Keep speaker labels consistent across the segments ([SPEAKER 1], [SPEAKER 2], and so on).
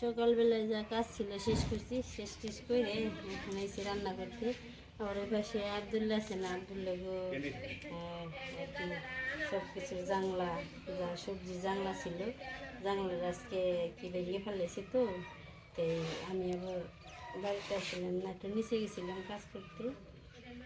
[SPEAKER 1] সকালবেলায় যা কাজ ছিল শেষ করছি, শেষ টেস করে এখন এসে রান্না করতে আবার ওই পাশে আবদুল্লা আছে না আবদুল্লা গো সব কিছু জাংলা যা সবজি জাংলা ছিল। জাংলার আজকে কি ভেঙে ফেলেছে তো, তাই আমি আবার বাড়িতে আসছিলাম না, একটু নিচে গেছিলাম কাজ করতে।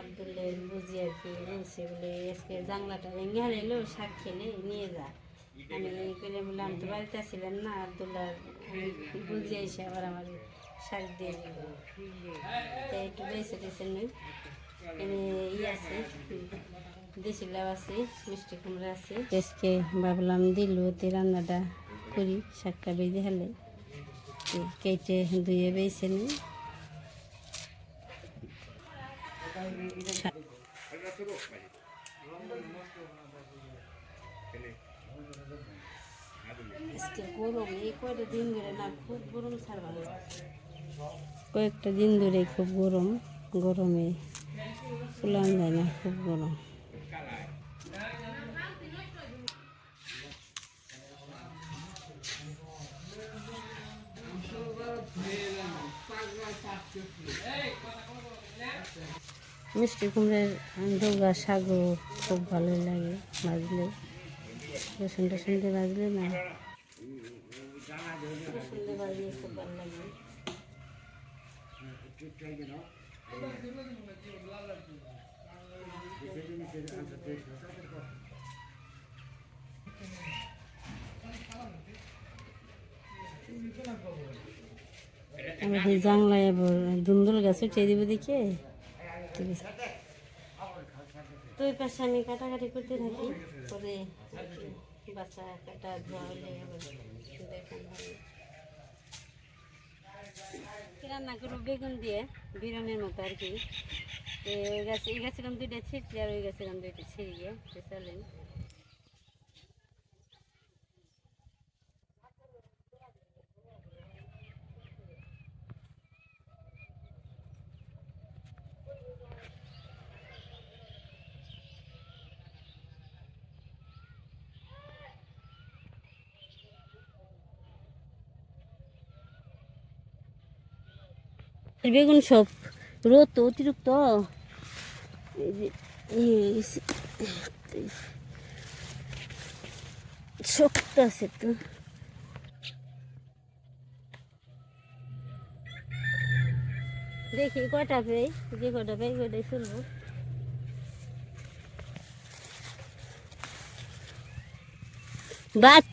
[SPEAKER 1] আবদুল্লাহ বুঝি আর কি বলছে বলে, আজকে জাংলাটা ভেঙে হারাইলো শাক খেলে নিয়ে যা। আমি বলে, আমি তো বাড়িতে আসছিলাম না। আবদুল্লাহ বুঝি এসে আবার আমার শাক দিয়ে দিল। তাই একটু বেছে টেছে ই আছে, দেশি লাউ আছে, মিষ্টি কুমড়া আছে। আজকে ভাবলাম দিল তে রান্নাটা করি, শাকটা বেজে হেলে তো কেটে ধুয়ে বেছে নিই গরম দিন ধরে না খুব গরম কয়েকটা দিন ধরে খুব গরম, গরমে ফুলান যায় না, খুব গরম। মিষ্টি কুমড়ের ডোগা শাকও খুব ভালো লাগে ভাজলে রসুন টসুন দিয়ে ভাজলে না। সেই জাংলায় আবার দুন্দুল গাছ উঠিয়ে দিব দেখে। তো ওই পাশে আমি কাটাকাটি করতে থাকি। পরে বাচ্চা কাটা ধোয়া হলে দেখেন করব? বেগুন দিয়ে বিরনের মতো আর কি। ওই গাছ এই গাছের আমি দুইটা ছিটলে আর ওই গাছের আমি দুইটা ছিঁড়িয়ে চলেন বেগুন সব। রোদ তো অতিরিক্ত। শক্ত আছে তো। দেখি কটা পেয়ে, যে কটা পেয়ে কটাই শুনব।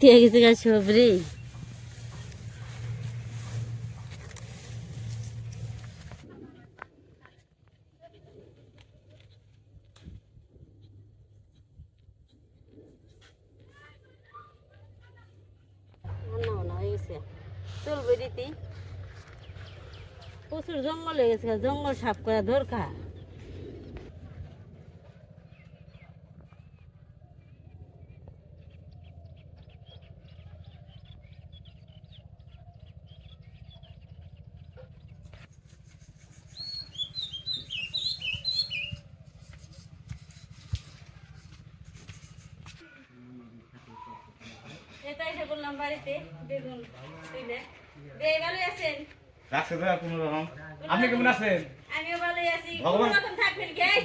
[SPEAKER 1] হয়ে গেছে গাছ সব রে রান্না বান্না হয়ে গেছে চলবে রীতি। প্রচুর জঙ্গল হয়ে গেছে জঙ্গল সাফ করা দরকার। এটা এসে বললাম বাড়িতে বেগুন তুইলে বে ভালো আছেন?
[SPEAKER 2] রাখছে তো কোনো রকম? আপনি কেমন আছেন?
[SPEAKER 1] আমিও ভালোই আছি।
[SPEAKER 2] ভগবান-
[SPEAKER 1] থাকবেন কি?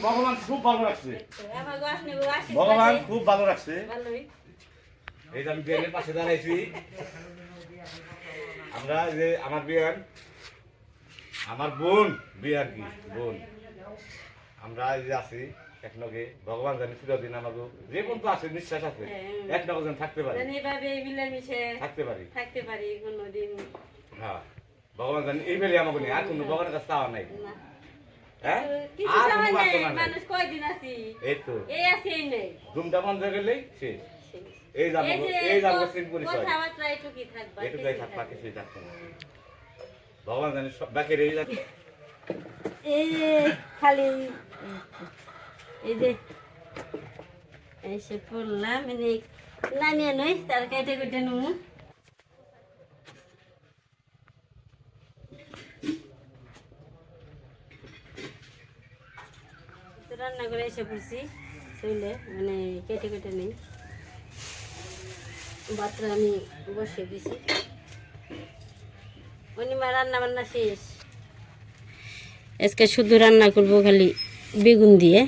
[SPEAKER 2] ভগবান খুব ভালো রাখছে।
[SPEAKER 1] আমার গাছ নেব
[SPEAKER 2] ভগবান খুব ভালো রাখছে।
[SPEAKER 1] ভালোই।
[SPEAKER 2] এই যে আমি বিয়ানের পাশে দাঁড়াইছি। আমরা যে আমার বিয়ান আমার বোন বিয়ার কি? বোন। আমরা এই যে আছি। একলগে ভগবান জানি চিরদিন আমাকে যে পর্যন্ত আছে নিঃশ্বাস আছে।
[SPEAKER 1] হ্যাঁ।
[SPEAKER 2] এক নগর থাকতে পারি।
[SPEAKER 1] এভাবে মিলেমিশে
[SPEAKER 2] থাকতে পারি।
[SPEAKER 1] থাকতে পারি কোনোদিন।
[SPEAKER 2] হ্যাঁ ভগবান জানি এই বেলে আমাকে নেই আর কোনো ভগবানের কাছে চাওয়া নাই। হ্যাঁ? কোনো তো। হয়ে ভগবান জানি বাকি
[SPEAKER 1] খালি এই যে এসে পড়লাম মানে নামিয়ে নই তার কেটে কেটে নেব রান্না করে এসে পড়ছি শুইলে মানে কেটে কেটে নেই। ভাতটা আমি বসিয়ে দিছি। অনিমা রান্না বান্না শেষ। আজকে শুধু রান্না করব খালি বেগুন দিয়ে।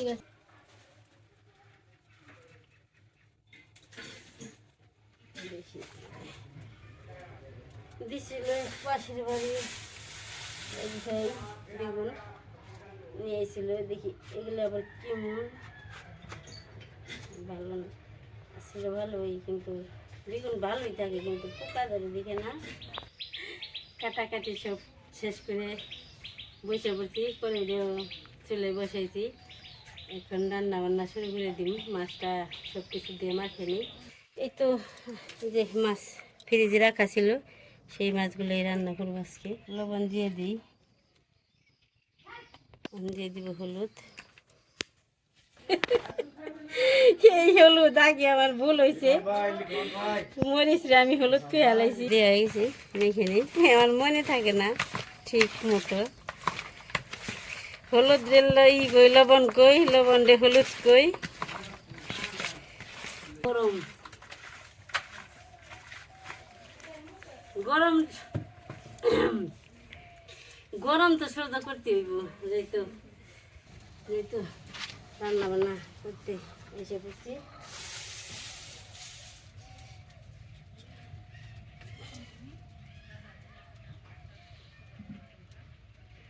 [SPEAKER 1] ঠিক আছে। দিছিল পাশের বাড়ি। বেগুন নিয়ে এসেছিল দেখি এগুলো আবার কেমন। ভালো ছিল ভালোই, কিন্তু বেগুন ভালোই থাকে, কিন্তু পোকা ধরে দেখে না। কাটাকাটি সব শেষ করে বসে পড়ছি করে চলে বসাইছি। এখন রান্না বান্না শুরু করে দিই মাছটা সব কিছু দিয়ে মাখে নিই। এই তো যে মাছ ফ্রিজে রাখা ছিল, সেই মাছগুলোই রান্না করব আজকে। লবণ দিয়ে দিই। দিয়ে দিব হলুদ। হলুদ আগে আমার ভুল হয়েছে। মরিচ আমি হলুদ করে হালাইছি দেওয়া মেখে নিই। আমার মনে থাকে না ঠিক মতো। হলুদ লই গই, লবণ কই, লবণ রে হলুদ কই। গরম। গরম গরম তো সহ্য করতে হইব, যেহেতু যেহেতু রান্না বান্না করতে এসে পড়ছি।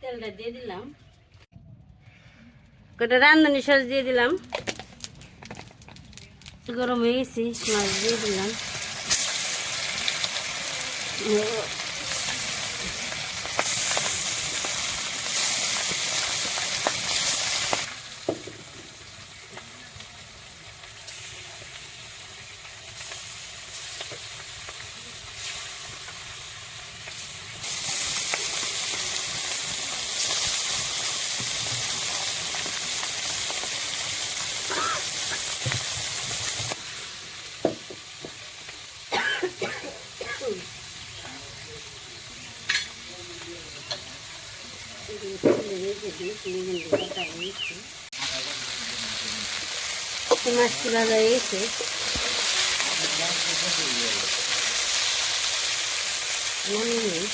[SPEAKER 1] তেলটা দিয়ে দিলাম। কটা রান্ধনি সস দিয়ে দিলাম। গরম হয়ে গেছি মাছ দিয়ে দিলাম। মাছটি ভাজা হয়ে গেছে নামিয়ে নিই।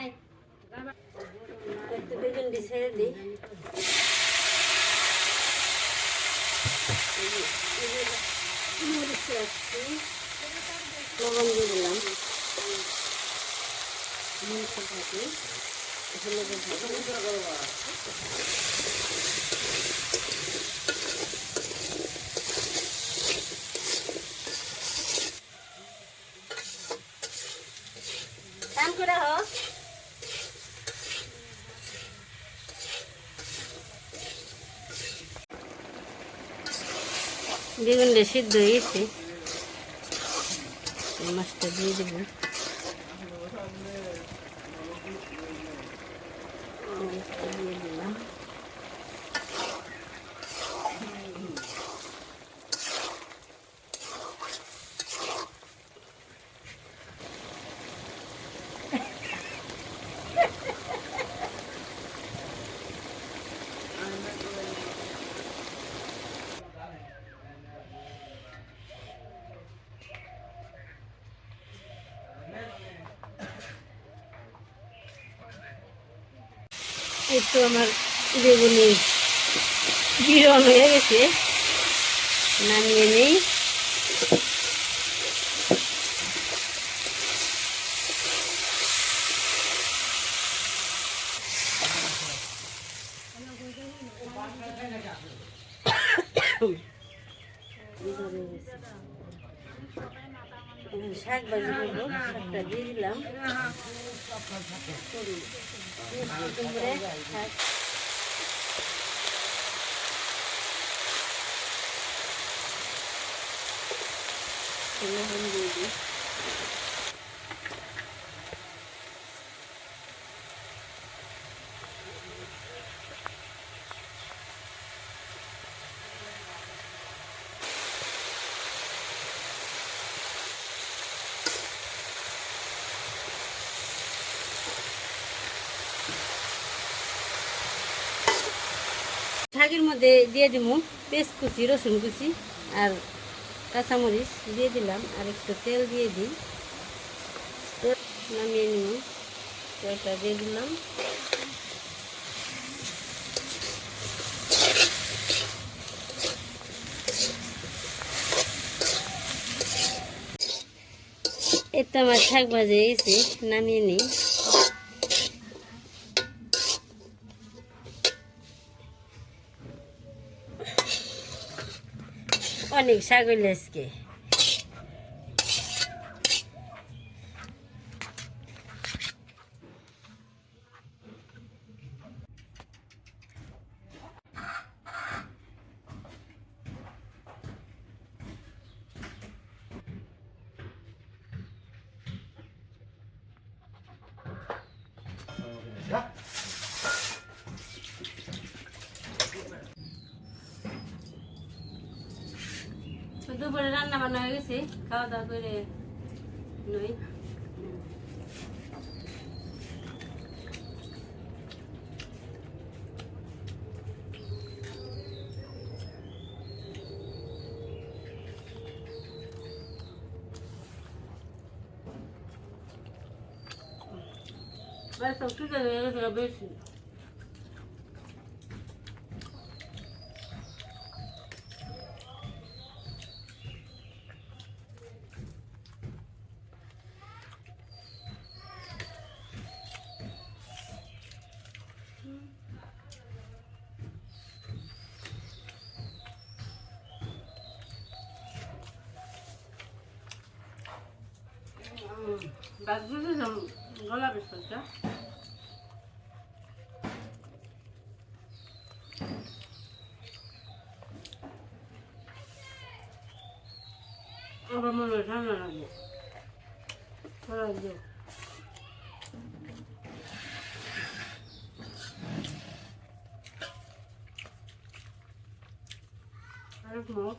[SPEAKER 1] এই, একটু বেগুন দিয়ে ছেড়ে দিই মরিচ রাখছি লবণ দিয়ে দিলাম কাম করে হোক বেগুনটা সিদ্ধ হয়েছে মাছটা দিয়ে দেব। তো আমার বেগুনি বিরন হয়ে গেছে। নামিয়ে নেই। শাক ভাজি করব শাকটা দিয়ে দিলাম। こんな。শাকের মধ্যে দিয়ে দিব পেস্ট কুচি, রসুন কুচি আর কাঁচামরিচ দিয়ে দিলাম আর একটু তেল দিয়ে দিই। নামিয়ে নিব তেলটা দিয়ে দিলাম। এতে আমার শাক ভাজে গেছে নামিয়ে নিই। অনেক ছাগল আজকে। দুপুরে রান্না বান্না হয়ে গেছে খাওয়া দাওয়া করে নই Vai, são tudo a beşi. Zaman gala bir sözde. আমার মনে হয় ঠান্ডা লাগে খারাপ আরেক মত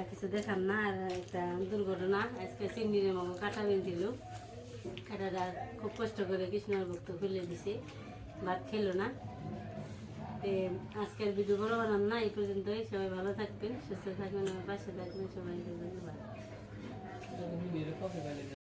[SPEAKER 1] আর কিছু দেখান না, আর একটা দুর্ঘটনা। আজকে চিংড়ির মামা কাটা বেঁধেছিল। কাটাটা খুব কষ্ট করে কৃষ্ণর ভক্ত ফেলে দিছে ভাত খেলো না। আজকের ভিডিও বড় বানান না, এই পর্যন্তই। সবাই ভালো থাকবেন, সুস্থ থাকবেন, আমার পাশে থাকবেন সবাই ধন্যবাদ।